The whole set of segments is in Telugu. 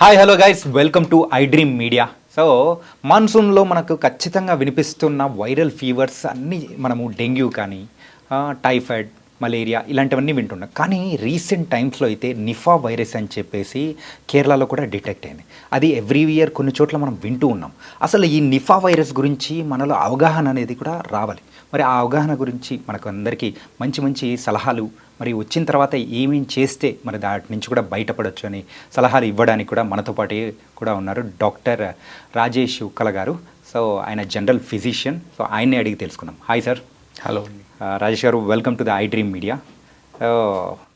Hi hello guys welcome to I dream media so మాన్సూన్లో మనకు ఖచ్చితంగా వినిపిస్తున్న వైరల్ ఫీవర్స్ అన్నీ మనము డెంగ్యూ కానీ టైఫాయిడ్ మలేరియా ఇలాంటివన్నీ వింటున్నాం. కానీ రీసెంట్ టైమ్స్లో అయితే నిఫా వైరస్ అని చెప్పేసి కేరళలో కూడా డిటెక్ట్ అయింది. అది ఎవ్రీ ఇయర్ కొన్ని చోట్ల మనం వింటూ ఉన్నాం. అసలు ఈ నిఫా వైరస్ గురించి మనలో అవగాహన అనేది కూడా రావాలి. మరి ఆ అవగాహన గురించి మనకు అందరికీ మంచి మంచి సలహాలు మరి వచ్చిన తర్వాత ఏమేం చేస్తే మరి దాటి నుంచి కూడా బయటపడొచ్చు అని సలహాలు ఇవ్వడానికి కూడా మనతో పాటు కూడా ఉన్నారు డాక్టర్ రాజేష్ ఉక్కల గారు. సో ఆయన జనరల్ ఫిజిషియన్. సో ఆయన్ని అడిగి తెలుసుకుందాం. Hi sir. Hello Rajesh garu welcome to the I dream media.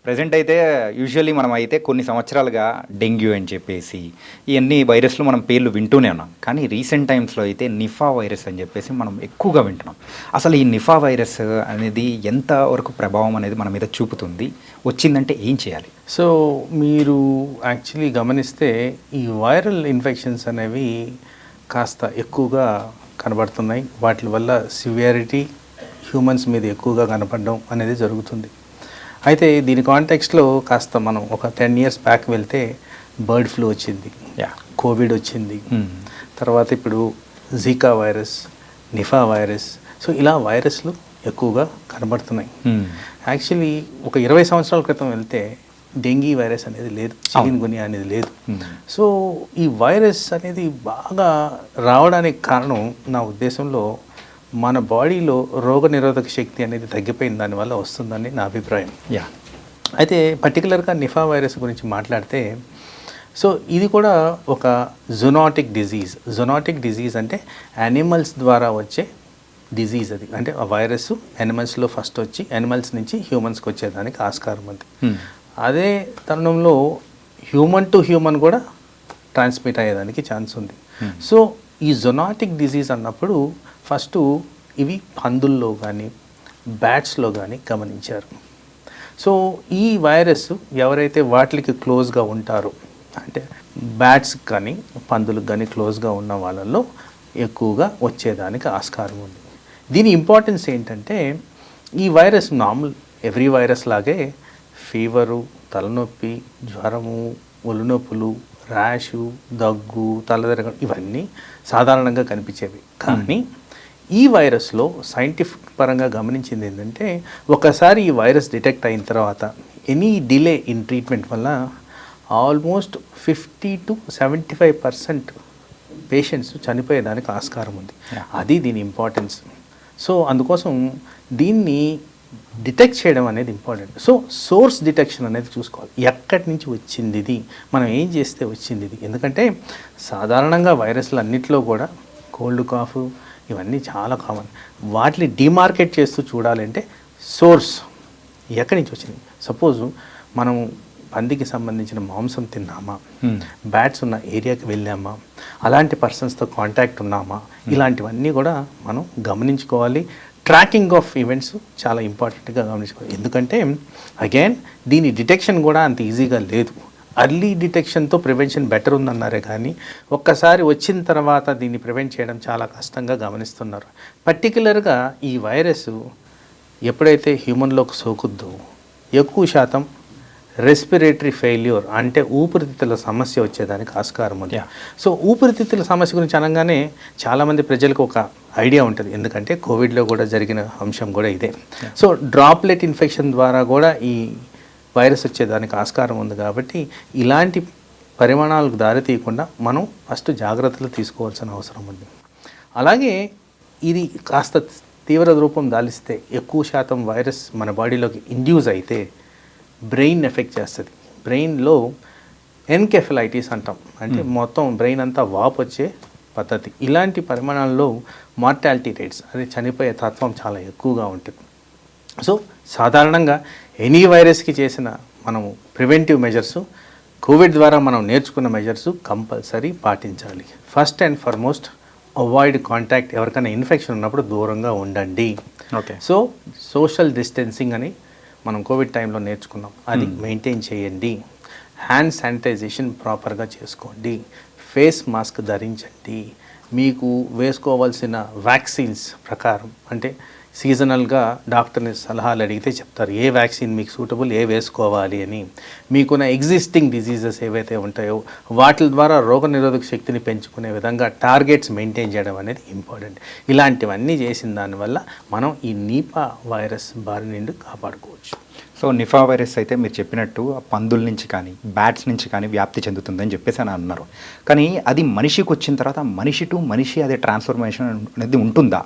Present అయితే యూజువల్లీ మనం అయితే కొన్ని సంవత్సరాలుగా డెంగ్యూ అని చెప్పేసి ఇవన్నీ వైరస్లు మనం పేర్లు వింటూనే ఉన్నాం. కానీ రీసెంట్ టైమ్స్లో అయితే నిఫా వైరస్ అని చెప్పేసి మనం ఎక్కువగా వింటున్నాం. అసలు ఈ నిఫా వైరస్ అనేది ఎంత వరకు ప్రభావం అనేది మన మీద చూపుతుంది? వచ్చిందంటే ఏం చేయాలి? సో మీరు యాక్చువల్లీ గమనిస్తే ఈ వైరల్ ఇన్ఫెక్షన్స్ అనేవి కాస్త ఎక్కువగా కనబడుతున్నాయి. వాటి వల్ల సివియారిటీ హ్యూమన్స్ మీద ఎక్కువగా కనపడడం అనేది జరుగుతుంది. అయితే దీని కాంటెక్స్లో కాస్త మనం ఒక టెన్ ఇయర్స్ బ్యాక్ వెళ్తే బర్డ్ ఫ్లూ వచ్చింది. యా కోవిడ్ వచ్చింది. తర్వాత ఇప్పుడు Zika virus Nipah virus so ఇలా వైరస్లు ఎక్కువగా కనబడుతున్నాయి. యాక్చువల్లీ ఒక ఇరవై సంవత్సరాల క్రితం వెళ్తే డెంగీ వైరస్ అనేది లేదు చికెన్ గునియా అనేది లేదు. సో ఈ వైరస్ అనేది బాగా రావడానికి కారణం నా ఉద్దేశంలో మన బాడీలో రోగ నిరోధక శక్తి అనేది తగ్గిపోయిన దానివల్ల వస్తుందని నా అభిప్రాయం. యా అయితే పర్టికులర్గా నిఫా వైరస్ గురించి మాట్లాడితే సో ఇది కూడా ఒక జొనాటిక్ డిజీజ్ జొనాటిక్ డిజీజ్ అంటే యానిమల్స్ ద్వారా వచ్చే డిజీజ్ అది. అంటే ఆ వైరస్ యానిమల్స్లో ఫస్ట్ వచ్చి యానిమల్స్ నుంచి హ్యూమన్స్కి వచ్చేదానికి ఆస్కారం ఉంది అదే తరుణంలో హ్యూమన్ టు హ్యూమన్ కూడా ట్రాన్స్మిట్ అయ్యేదానికి ఛాన్స్ ఉంది. సో ఈ జొనాటిక్ డిజీజ్ అన్నప్పుడు ఫస్ట్ ఇవి పందుల్లో కానీ బ్యాట్స్లో కానీ గమనించారు. సో ఈ వైరస్ ఎవరైతే వాటికి క్లోజ్గా ఉంటారో అంటే బ్యాట్స్ కానీ పందులకు కానీ క్లోజ్గా ఉన్న వాళ్ళల్లో ఎక్కువగా వచ్చేదానికి ఆస్కారం ఉంది. దీని ఇంపార్టెన్స్ ఏంటంటే ఈ వైరస్ నార్మల్ ఎవ్రీ వైరస్ లాగే ఫీవరు తలనొప్పి జ్వరము ఒలునొప్పులు ర్యాషు దగ్గు తలదిరగడం ఇవన్నీ సాధారణంగా కనిపించేవి. కానీ ఈ వైరస్లో సైంటిఫిక్ పరంగా గమనించింది ఏంటంటే ఒకసారి ఈ వైరస్ డిటెక్ట్ అయిన తర్వాత ఎనీ డిలే ఇన్ ట్రీట్మెంట్ వల్ల almost fifty to seventy five percent patients చనిపోయేదానికి ఆస్కారం ఉంది. అది దీని ఇంపార్టెన్స్. సో అందుకోసం దీన్ని డిటెక్ట్ చేయడం అనేది ఇంపార్టెంట్. సో సోర్స్ డిటెక్షన్ అనేది చూసుకోవాలి. ఎక్కడి నుంచి వచ్చింది ఇది మనం ఏం చేస్తే వచ్చింది ఇది ఎందుకంటే సాధారణంగా వైరస్లు అన్నిట్లో కూడా కోల్డ్ కాఫ్ ఇవన్నీ చాలా కామన్. వాటిని డిమార్కెట్ చేస్తూ చూడాలంటే సోర్స్ ఎక్కడి నుంచి వచ్చింది? సపోజ్ మనం పందికి సంబంధించిన మాంసం తిన్నామా? బ్యాట్స్ ఉన్న ఏరియాకి వెళ్ళామా? అలాంటి పర్సన్స్తో కాంటాక్ట్ ఉన్నామా? ఇలాంటివన్నీ కూడా మనం గమనించుకోవాలి. ట్రాకింగ్ ఆఫ్ ఈవెంట్స్ చాలా ఇంపార్టెంట్గా గమనించుకోవాలి ఎందుకంటే అగైన్ దీని డిటెక్షన్ కూడా అంత ఈజీగా లేదు. అర్లీ డిటెక్షన్తో ప్రివెన్షన్ బెటర్ ఉందన్నారే కానీ ఒక్కసారి వచ్చిన తర్వాత దీన్ని ప్రివెంట్ చేయడం చాలా కష్టంగా గమనిస్తున్నారు. పర్టికులర్గా ఈ వైరస్ ఎప్పుడైతే హ్యూమన్లోకి సోకుద్దో ఎక్కువ శాతం రెస్పిరేటరీ ఫెయిల్యూర్ అంటే ఊపిరితిత్తుల సమస్య వచ్చేదానికి ఆస్కారం ఉంది. సో ఊపిరితిత్తుల సమస్య గురించి అనగానే చాలామంది ప్రజలకు ఒక ఐడియా ఉంటుంది. ఎందుకంటే కోవిడ్లో కూడా జరిగిన అంశం కూడా ఇదే. సో డ్రాప్లెట్ ఇన్ఫెక్షన్ ద్వారా కూడా ఈ వైరస్ వచ్చేదానికి ఆస్కారం ఉంది కాబట్టి ఇలాంటి పరిమాణాలకు దారి తీయకుండా మనం ఫస్ట్ జాగ్రత్తలు తీసుకోవాల్సిన అవసరం ఉంది. అలాగే ఇది కాస్త తీవ్ర రూపం దాలిస్తే ఎక్కువ శాతం వైరస్ మన బాడీలోకి ఇండ్యూస్ అయితే బ్రెయిన్ ఎఫెక్ట్ చేస్తుంది. బ్రెయిన్లో ఎన్కెఫలైటిస్ అంటాం. అంటే మొత్తం బ్రెయిన్ అంతా వాపు వచ్చే పద్ధతి. ఇలాంటి పరిమాణాల్లో మార్టాలిటీ రేట్స్ అది చనిపోయే తత్వం చాలా ఎక్కువగా ఉంటుంది. సో సాధారణంగా ఎనీ వైరస్కి చేసిన మనము ప్రివెంటివ్ మెజర్స్ కోవిడ్ ద్వారా మనం నేర్చుకున్న మెజర్స్ కంపల్సరీ పాటించాలి. First and foremost avoid contact ఎవరికైనా ఇన్ఫెక్షన్ ఉన్నప్పుడు దూరంగా ఉండండి. ఓకే. సో సోషల్ డిస్టెన్సింగ్ అని మనం కోవిడ్ టైంలో నేర్చుకున్నాం. అది మెయింటైన్ చేయండి. హ్యాండ్ శానిటైజేషన్ ప్రాపర్గా చేసుకోండి. ఫేస్ మాస్క్ ధరించండి. మీకు వేసుకోవాల్సిన వ్యాక్సిన్స్ ప్రకారం అంటే సీజనల్గా డాక్టర్ని సలహాలు అడిగితే చెప్తారు ఏ వ్యాక్సిన్ మీకు సూటబుల్ ఏ వేసుకోవాలి అని. మీకున్న ఎగ్జిస్టింగ్ డిజీజెస్ ఏవైతే ఉంటాయో వాటి ద్వారా రోగనిరోధక శక్తిని పెంచుకునే విధంగా టార్గెట్స్ మెయింటైన్ చేయడం అనేది ఇంపార్టెంట్ ఇలాంటివన్నీ చేసిన దానివల్ల మనం ఈ నీపా వైరస్ బారి నుండి కాపాడుకోవచ్చు. సో నిఫా వైరస్ అయితే మీరు చెప్పినట్టు పందుల నుంచి కానీ బ్యాట్స్ నుంచి కానీ వ్యాప్తి చెందుతుందని చెప్పేసి అని అన్నారు. కానీ అది మనిషికి వచ్చిన తర్వాత మనిషి టు మనిషి అదే ట్రాన్స్ఫర్మేషన్ అనేది ఉంటుందా?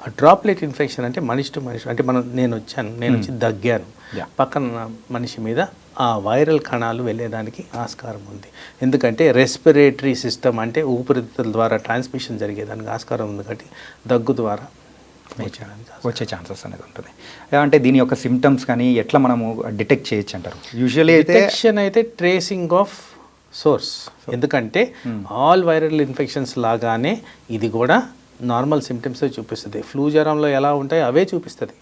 ఆ డ్రాప్లెట్ ఇన్ఫెక్షన్ అంటే మనిషి టు మనిషి అంటే మనం నేను వచ్చాను నేను వచ్చి దగ్గాను. Yeah. పక్కన మనిషి మీద ఆ వైరల్ కణాలు వెళ్ళేదానికి ఆస్కారం ఉంది. ఎందుకంటే రెస్పిరేటరీ సిస్టమ్ అంటే ఊపిరితిత్తుల ద్వారా ట్రాన్స్మిషన్ జరిగేదానికి ఆస్కారం ఉంది కాబట్టి దగ్గు ద్వారా. వచ్చే ఛాన్సెస్ అనేది ఉంటుంది. అంటే దీని యొక్క సిమ్టమ్స్ కానీ ఎట్లా మనము డిటెక్ట్ చేయొచ్చు అంటారు? యూజువల్లీ అయితే డిటెక్షన్ అయితే ట్రేసింగ్ ఆఫ్ సోర్స్ ఎందుకంటే ఆల్ వైరల్ ఇన్ఫెక్షన్స్ లాగానే ఇది కూడా నార్మల్ సిమ్టమ్స్ చూపిస్తుంది ఫ్లూ జ్వరంలో ఎలా ఉంటాయో అవే చూపిస్తుంది.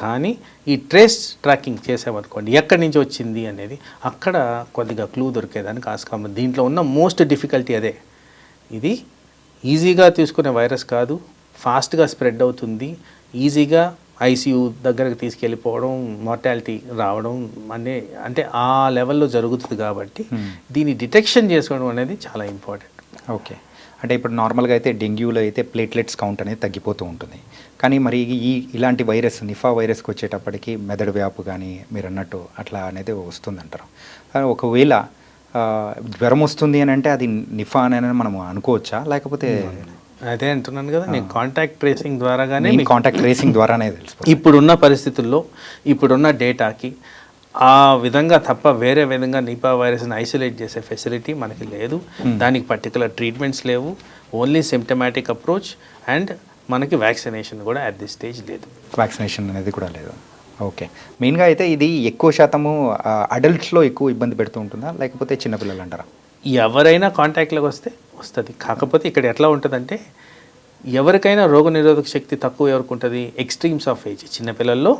కానీ ఈ ట్రేస్ ట్రాకింగ్ చేసామనుకోండి ఎక్కడి నుంచి వచ్చింది అనేది అక్కడ కొద్దిగా క్లూ దొరికేదానికి ఆస్కారం. దీంట్లో ఉన్న మోస్ట్ డిఫికల్టీ అదే ఇది ఈజీగా తీసుకునే వైరస్ కాదు ఫాస్ట్గా స్ప్రెడ్ అవుతుంది ఈజీగా ఐసీయూ దగ్గరకు తీసుకెళ్ళిపోవడం మార్టాలిటీ రావడం అనే అంటే ఆ లెవెల్లో జరుగుతుంది కాబట్టి. దీన్ని డిటెక్షన్ చేసుకోవడం అనేది చాలా ఇంపార్టెంట్ ఓకే అంటే ఇప్పుడు నార్మల్గా అయితే డెంగ్యూలో అయితే ప్లేట్లెట్స్ కౌంట్ అనేది తగ్గిపోతూ ఉంటుంది. కానీ మరి ఈ ఇలాంటి వైరస్ నిఫా వైరస్కి వచ్చేటప్పటికి మెదడు వ్యాపు కానీ మీరు అన్నట్టు అట్లా అనేది వస్తుందంటారు. కానీ ఒకవేళ జ్వరం వస్తుంది అని అంటే అది నిఫా అని మనం అనుకోవచ్చా? లేకపోతే అదే అంటున్నాను కదా నేను కాంటాక్ట్ ట్రేసింగ్ మెయిన్ మీకు కాంటాక్ట్ ట్రేసింగ్ ద్వారానే తెలుసు ఇప్పుడున్న పరిస్థితుల్లో ఇప్పుడున్న డేటాకి ఆ విధంగా తప్ప వేరే విధంగా నిపా వైరస్ని ఐసోలేట్ చేసే ఫెసిలిటీ మనకి లేదు. దానికి పర్టికులర్ ట్రీట్మెంట్స్ లేవు. ఓన్లీ సిమ్టమాటిక్ అప్రోచ్ అండ్ మనకి వ్యాక్సినేషన్ కూడా అట్ దిస్ స్టేజ్ లేదు. వ్యాక్సినేషన్ అనేది కూడా లేదు. ఓకే మెయిన్గా అయితే ఇది ఎక్కువ శాతము అడల్ట్స్లో ఎక్కువ ఇబ్బంది పెడుతూ ఉంటుందా? లేకపోతే చిన్నపిల్లలు అంటారా? ఎవరైనా కాంటాక్ట్లోకి వస్తే వస్తుంది. కాకపోతే ఇక్కడ ఎట్లా ఉంటుందంటే ఎవరికైనా రోగనిరోధక శక్తి తక్కువ ఎవరికి ఉంటుంది? ఎక్స్ట్రీమ్స్ ఆఫ్ ఏజ్ చిన్నపిల్లల్లో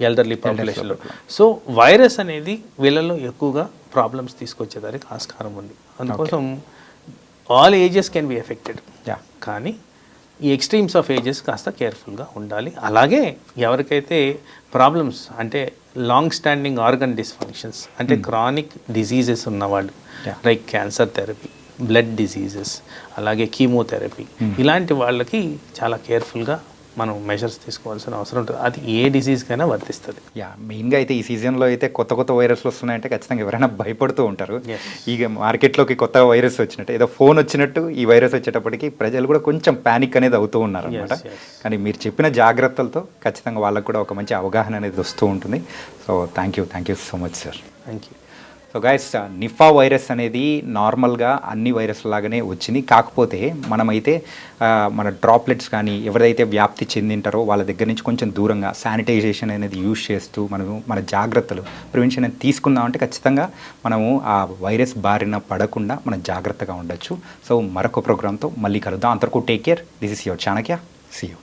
ఎల్డర్లీ పాపులేషన్లో సో వైరస్ అనేది వీళ్ళల్లో ఎక్కువగా ప్రాబ్లమ్స్ తీసుకొచ్చేదానికి ఆస్కారం ఉంది. అందుకోసం all ages can be affected కానీ ఈ ఎక్స్ట్రీమ్స్ ఆఫ్ ఏజెస్ కాస్త కేర్ఫుల్గా ఉండాలి. అలాగే ఎవరికైతే ప్రాబ్లమ్స్ అంటే లాంగ్ స్టాండింగ్ ఆర్గన్ డిస్ఫంక్షన్స్ అంటే క్రానిక్ డిసీజెస్ ఉన్నవాళ్ళు. Like cancer therapy blood diseases అలాగే కీమోథెరపీ ఇలాంటి వాళ్ళకి చాలా కేర్ఫుల్గా మనం మెజర్స్ తీసుకోవాల్సిన అవసరం ఉంటుంది. అది ఏ డిసీజ్కైనా వర్తిస్తుంది. యా మెయిన్గా అయితే ఈ సీజన్లో అయితే కొత్త కొత్త వైరస్లు వస్తున్నాయంటే ఖచ్చితంగా ఎవరైనా భయపడుతూ ఉంటారు. ఇక మార్కెట్లోకి కొత్త వైరస్ వచ్చినట్టు ఏదో ఫోన్ వచ్చినట్టు ఈ వైరస్ వచ్చేటప్పటికి ప్రజలు కూడా కొంచెం ప్యానిక్ అనేది అవుతూ ఉన్నారు అనమాట. కానీ మీరు చెప్పిన జాగ్రత్తలతో ఖచ్చితంగా వాళ్ళకు కూడా ఒక మంచి అవగాహన అనేది వస్తూ ఉంటుంది. So thank you thank you so much sir thank you so guys Nipah virus అనేది నార్మల్గా అన్ని వైరస్ లాగానే వచ్చింది. కాకపోతే మనమైతే మన డ్రాప్లెట్స్ కానీ ఎవరైతే వ్యాప్తి చెందింటారో వాళ్ళ దగ్గర నుంచి కొంచెం దూరంగా శానిటైజేషన్ అనేది యూజ్ చేస్తూ మనము మన జాగ్రత్తలు ప్రివెన్షన్ అనేది తీసుకుందామంటే ఖచ్చితంగా మనము ఆ వైరస్ బారిన పడకుండా మనం జాగ్రత్తగా ఉండొచ్చు. సో మరొక ప్రోగ్రామ్తో మళ్ళీ కలుద్దాం. అంతవరకు take care this is your Chanakya see you